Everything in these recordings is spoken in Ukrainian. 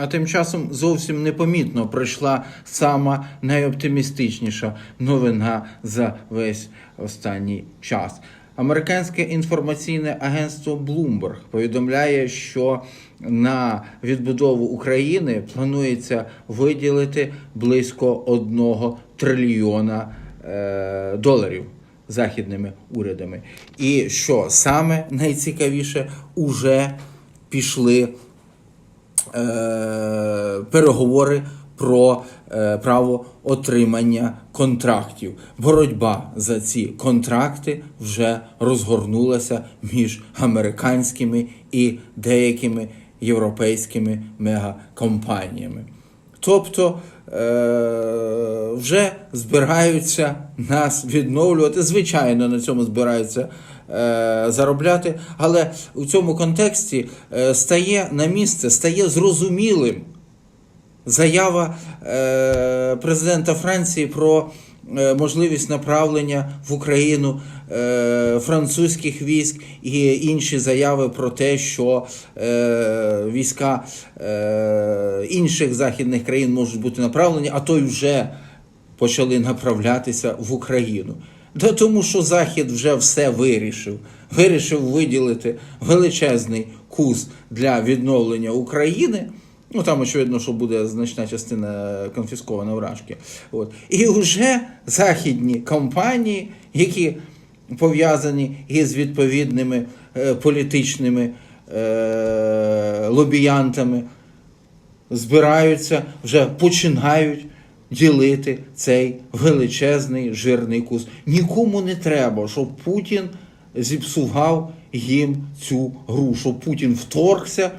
А тим часом зовсім непомітно прийшла сама найоптимістичніша новина за весь останній час. Американське інформаційне агентство Bloomberg повідомляє, що на відбудову України планується виділити близько одного трильйона е, доларів західними урядами. І що саме найцікавіше, уже пішли переговори про е, право отримання контрактів. Боротьба за ці контракти вже розгорнулася між американськими і деякими європейськими мегакомпаніями. Тобто е, вже збираються нас відновлювати. Звичайно, на цьому збираються е, заробляти, але у цьому контексті е, стає на місце, стає зрозумілим заява е, президента Франції про е, можливість направлення в Україну е, французьких військ і інші заяви про те, що е, війська е, інших західних країн можуть бути направлені, а то й вже почали направлятися в Україну. Да тому що Захід вже все вирішив. Вирішив виділити величезний курс для відновлення України. Ну там очевидно, що буде значна частина конфіскована вражки. От. І вже західні компанії, які пов'язані із відповідними е, політичними е, лобіянтами, збираються, вже починають ділити цей величезний жирний кус. Нікому не треба, щоб Путін зіпсував їм цю гру, щоб Путін вторгся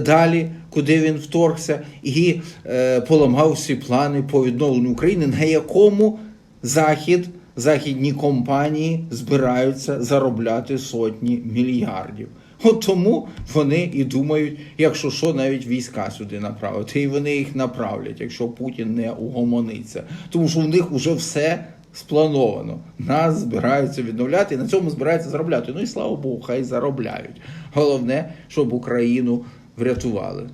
далі, куди він вторгся, і е, поламав всі плани по відновленню України, на якому Захід, західні компанії збираються заробляти сотні мільярдів. От тому вони і думають, якщо що, навіть війська сюди направити. І вони їх направлять, якщо Путін не угомониться. Тому що в них вже все сплановано. Нас збираються відновляти і на цьому збираються заробляти. Ну і слава Богу, хай заробляють. Головне, щоб Україну врятували.